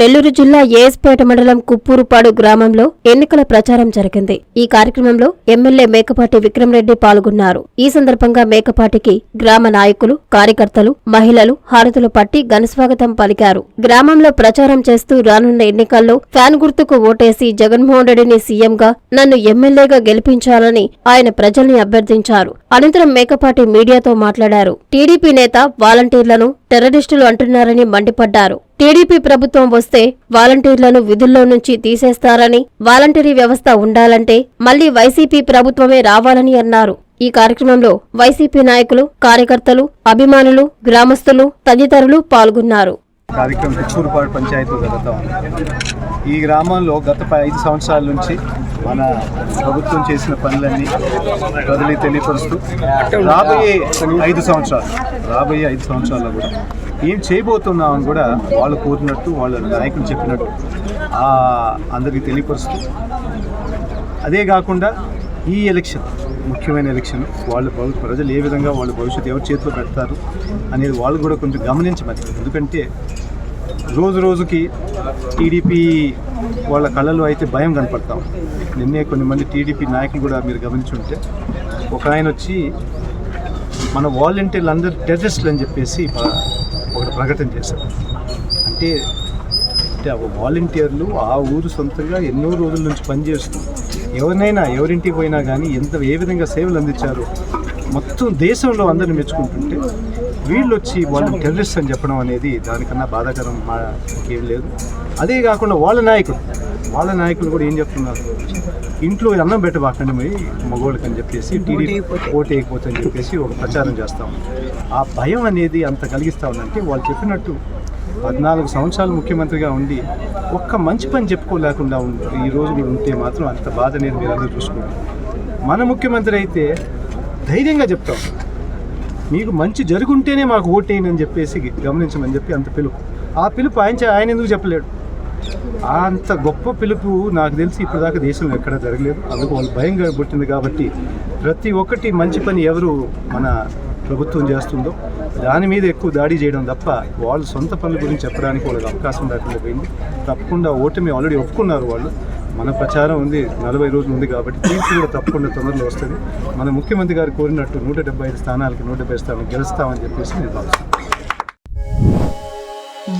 నెల్లూరు జిల్లా ఏఎస్పేట మండలం కుప్పూరుపాడు గ్రామంలో ఎన్నికల ప్రచారం జరిగింది. ఈ కార్యక్రమంలో ఎమ్మెల్యే మేకపాటి విక్రమరెడ్డి పాల్గొన్నారు. ఈ సందర్భంగా మేకపాటికి గ్రామ నాయకులు కార్యకర్తలు మహిళలు హారతులు పట్టి ఘనస్వాగతం పలికారు. గ్రామంలో ప్రచారం చేస్తూ రానున్న ఎన్నికల్లో ఫ్యాన్ గుర్తుకు ఓటేసి జగన్మోహన్ రెడ్డిని సీఎంగా నన్ను ఎమ్మెల్యేగా గెలిపించాలని ఆయన ప్రజల్ని అభ్యర్థించారు. అనంతరం మేకపాటి మీడియాతో మాట్లాడారు. టీడీపీ నేత వాలంటీర్లను టెర్రరిస్టులు అంటున్నారని మండిపడ్డారు. టీడీపీ ప్రభుత్వం వస్తే వాలంటీర్లను విధుల్లో నుంచి తీసేస్తారని వాలంటీరీ వ్యవస్థ ఉండాలంటే మళ్ళీ వైసీపీ ప్రభుత్వమే రావాలని అన్నారు. ఈ కార్యక్రమంలో వైసీపీ నాయకులు కార్యకర్తలు అభిమానులు గ్రామస్తులు తదితరులు పాల్గొన్నారు. కార్యక్రమం తిప్పూరుపాడు పంచాయతీలో జరుగుతూ ఉంది. ఈ గ్రామంలో గత ఐదు సంవత్సరాల నుంచి మన ప్రభుత్వం చేసిన పనులన్నీ ప్రజలకు తెలియపరుస్తూ రాబోయే ఐదు సంవత్సరాలు రాబోయే ఐదు సంవత్సరాల్లో కూడా ఏం చేయబోతున్నామని కూడా వాళ్ళు కోరినట్టు వాళ్ళ నాయకులు చెప్పినట్టు అందరికీ తెలియపరుస్తూ. అదే కాకుండా ఈ ఎలక్షన్ ముఖ్యమైన ఎలక్షన్ వాళ్ళ భవి ప్రజలు ఏ విధంగా వాళ్ళ భవిష్యత్తు ఎవరి చేతిలో పెడతారు అనేది వాళ్ళు కూడా కొంచెం గమనించమని. ఎందుకంటే రోజు రోజుకి టీడీపీ వాళ్ళ కళలో అయితే భయం కనపడతాం నిన్నే కొన్ని మంది టీడీపీ నాయకులు కూడా మీరు గమనించుంటే ఒక ఆయన వచ్చి మన వాలంటీర్లు అందరూ టెర్రరిస్టులు అని చెప్పేసి ప్రకటన చేశారు. అంటే అంటే ఆ వాలంటీర్లు ఆ ఊరు సొంతంగా ఎన్నో రోజుల నుంచి పనిచేస్తూ ఎవరినైనా ఎవరింటికి పోయినా కానీ ఎంత ఏ విధంగా సేవలు అందించారో మొత్తం దేశంలో అందరిని మెచ్చుకుంటుంటే వీళ్ళు వచ్చి వాళ్ళు టెర్రరిస్ట్ అని చెప్పడం అనేది దానికన్నా బాధాకరం మాకేం లేదు. అదే కాకుండా వాళ్ళ నాయకుడు. వాళ్ళ నాయకులు కూడా ఏం చెప్తున్నారు? ఇంట్లో అన్నం పెట్టబాకండి మరి మగోళ్ళకి అని చెప్పేసి టీడీపీ ఓటు వేయకపోతే అని చెప్పేసి ఒక ప్రచారం చేస్తాం ఆ భయం అనేది అంత కలిగిస్తా ఉందంటే వాళ్ళు చెప్పినట్టు పద్నాలుగు సంవత్సరాలు ముఖ్యమంత్రిగా ఉండి ఒక్క మంచి పని చెప్పుకోలేకుండా ఉంది ఈ రోజు కూడా ఉంటే మాత్రం అంత బాధ అనేది మీరు అందరూ చూసుకోండి. మన ముఖ్యమంత్రి అయితే ధైర్యంగా చెప్తాం మీకు మంచి జరుగుంటేనే మాకు ఓటేయని అని చెప్పేసి గమనించమని చెప్పి అంత పిలుపు. ఆ పిలుపు ఆయన ఆయన ఎందుకు చెప్పలేడు? అంత గొప్ప పిలుపు నాకు తెలిసి ఇప్పటిదాకా దేశంలో ఎక్కడ జరగలేదు. అందుకు వాళ్ళు భయంగా పుట్టింది కాబట్టి ప్రతి ఒక్కటి మంచి పని ఎవరు మన ప్రభుత్వం చేస్తుందో దాని మీద ఎక్కువ దాడి చేయడం తప్ప వాళ్ళు సొంత పనుల గురించి చెప్పడానికి వాళ్ళకి అవకాశం లేకుండా పోయింది. తప్పకుండా ఓటమి ఆల్రెడీ ఒప్పుకున్నారు వాళ్ళు. మన ప్రచారం ఉంది నలభై రోజులు ఉంది కాబట్టి తీర్పు కూడా తప్పకుండా తొందరలో వస్తుంది. మన ముఖ్యమంత్రి గారు కోరినట్టు నూట డెబ్బై ఐదు స్థానాలకి నూట డెబ్బై స్థానాలు గెలుస్తామని చెప్పేసి నేను భావిస్తున్నాను.